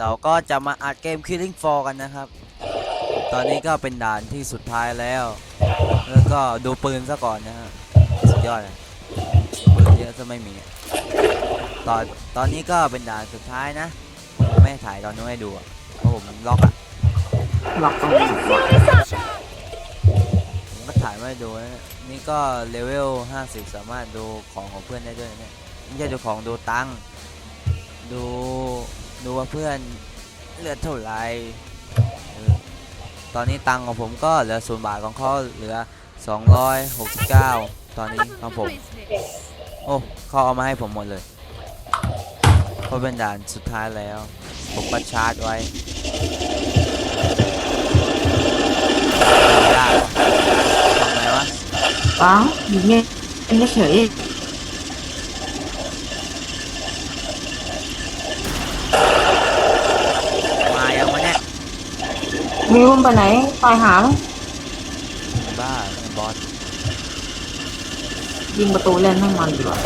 เราก็จะมาอัดเกม Killing For กันนะครับ ตอนนี้ก็เป็นด่านที่สุดท้ายแล้ว แล้วก็ดูปืนซะก่อนนะฮะสุดยอดเลยปืนเยอะจะไม่มีตอนตอนนี้ก็เป็นด่านสุดท้ายนะ ไม่ถ่ายตอนนู้นให้ดูอะเพราะผมล็อกอะหลอกตรงนี้ผมก็ถ่ายไม่ดูนะนี่ก็เลเวล 50 สามารถดูของของเพื่อนได้ด้วยนะเนี่ยไม่ใช่ดูของดูตังดู ดูว่าเพื่อนเหลือเท่าไหร่ตอนนี้ตังของผมก็เหลือศูนย์บาทของเขาเหลือ 269 ตอนนี้ของผม โอ้เขาเอามาให้ผมหมดเลยเพราะเป็นด่านสุดท้ายแล้ว ผมก็ชาร์จไว้ยากทำไงวะป้าอยู่เงี้ยเป็นเฉย มายังวะเนี่ย มีรุ่นไปไหนตายหาไหมบ้าไอ้บอสยิงประตูเล่นให้มันดีกว่า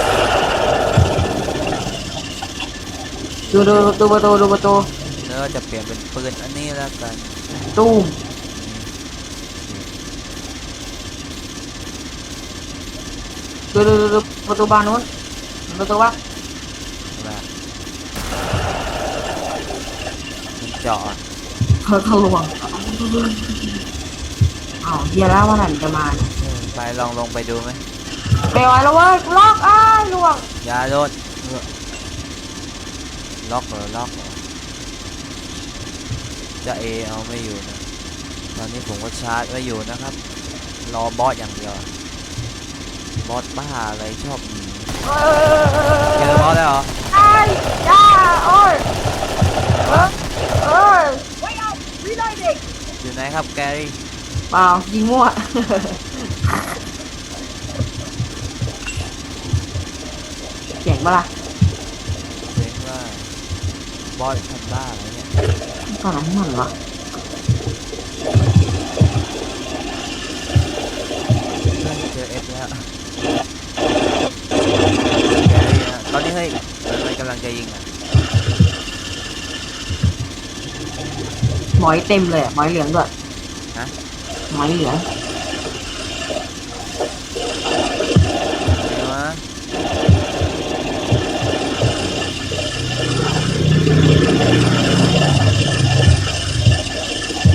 ดูดูดูประตูดูประตูแล้วก็จะเปลี่ยนเป็นปืนอันนี้แล้วกันตู้มดูดูดูดูประตูบานนู้นประตูว่าแบบมันเจาะ เธอทะลวงอ้าวเฮียแล้วว่าไหนมันจะมาเนี่ยเออไปลองลงไปดูไหมไปไว้แล้วเว้ยล็อกอ้ายลวงอยาโดนเออล็อกเหรอล็อกเหรอจะเอเอาไม่อยู่นะตอนนี้ผมก็ชาร์จไว้อยู่นะครับ รอบอสอย่างเดียว บอสบ้าอะไรชอบหนีเอเจอบอสแล้วเหรอไอ้ยจ้าโอ้ยเอ้ยเอ้ย อยู่ ไหนครับแกรี่เปล่ายิงมั่ว เจ๋งปะล่ะเจ๊งว่าบอสทำบ้าอะไรเนี่ยตอนนั้นมันวะเฮ้ยเจอเอฟแล้วแกรี่นะตอนนี้เฮ้ยมันกำลังจะยิงอะ มอยเต็มเลยอะหมอยเหลืองด้วยฮะ หมอยเหลืองไหนวะ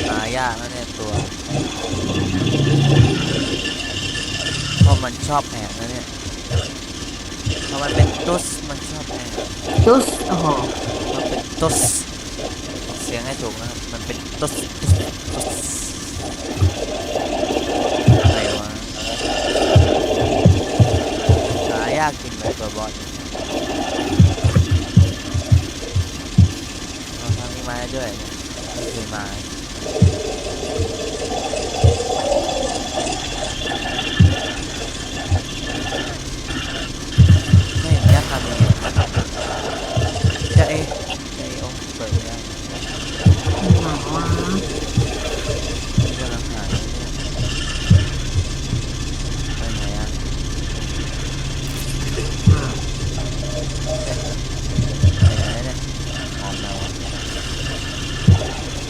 หายากนะเนี่ยตัวเพราะมันชอบแอบนะเนี่ยเพราะมันเป็นตุ๊สมันชอบแอบจุสโอ้โหมันเป็นตุ๊สเสียงให้ถูกนะครับ มันเป็นตุ๊สอะไรวะหายากจริงเลยตัวบอสทางนี้มาด้วยนี่ยไม่เคยมาไม่เห็นยากทำยังไงจะเอจะเอโอ้เปิดไม่ได้ ไหนวะ กำลังหาอยู่เนี่ยไปไหนอะ อ่า ไปไหนเนี่ยออมแล้วอะ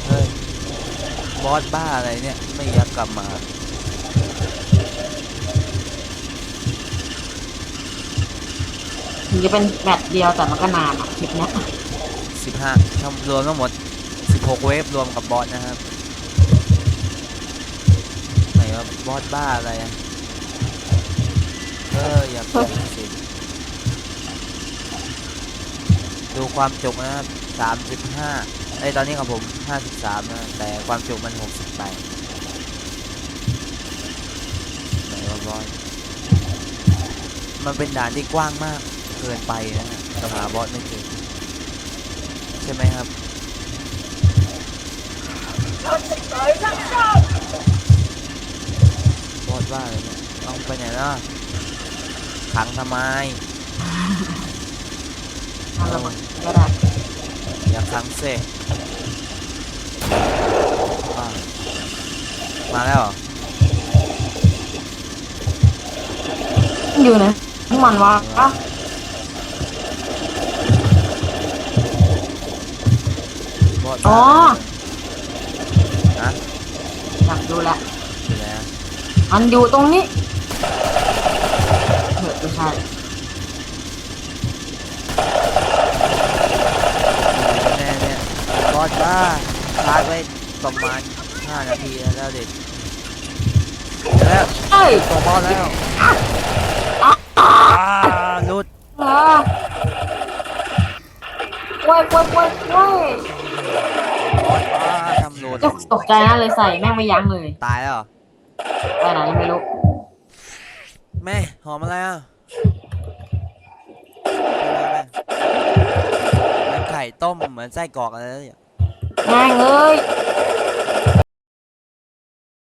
เฮ้ย บ อสบ้าอะไรเนี่ย ไม่อยากกลับมาถึงจะเป็นแมตช์เดียวแต่มันก็นานอะคลิปเนี้ย15ทั้งรวมทั้งหมด16เวฟรวมกับบอสนะครับไหนว่าบอสบ้าอะไรอะเอออย่าเปิดสิดูความจุกนะครับ35 ไอยตอนนี้ของผม 53นะแต่ความจุมัน68ไหนว่าบอสมันเป็นด่านที่กว้างมากเกินไปนะฮะเราหาบอสไม่เจอใช่ไหมครับบอสว่าเลยเนี่ยเอาไปไหนล่ะขังทำไมเอาละมันก็ได้อย่าขั งเสบ้ามาแล้วเหรออยู่ไหนทั้งมันวะอะราะอ๋อนะอยากดูแหละอยู่แล้วมันอยู่ตรงนี้เฮ้ยไม่ใช่ แน่เนี่ยบ อสบ้าลากไปประมาณ5นาทีแล้วเด็กเดี๋ยวแล้วเฮ้ยตัวบอสแล้วอ่าหลุดเหรอว้ายว้ายว้ายว้ายบอสบ้าทำหลุดตกใจนะเลยใส่แม่งไม่ยั้งเลยตายแล้วเหรอไปไหนไม่รู้แม่หอมอะไรอะแม่แม่ไข่ต้มเหมือนไส้กรอกอะไรเลย แม่งเอ้ย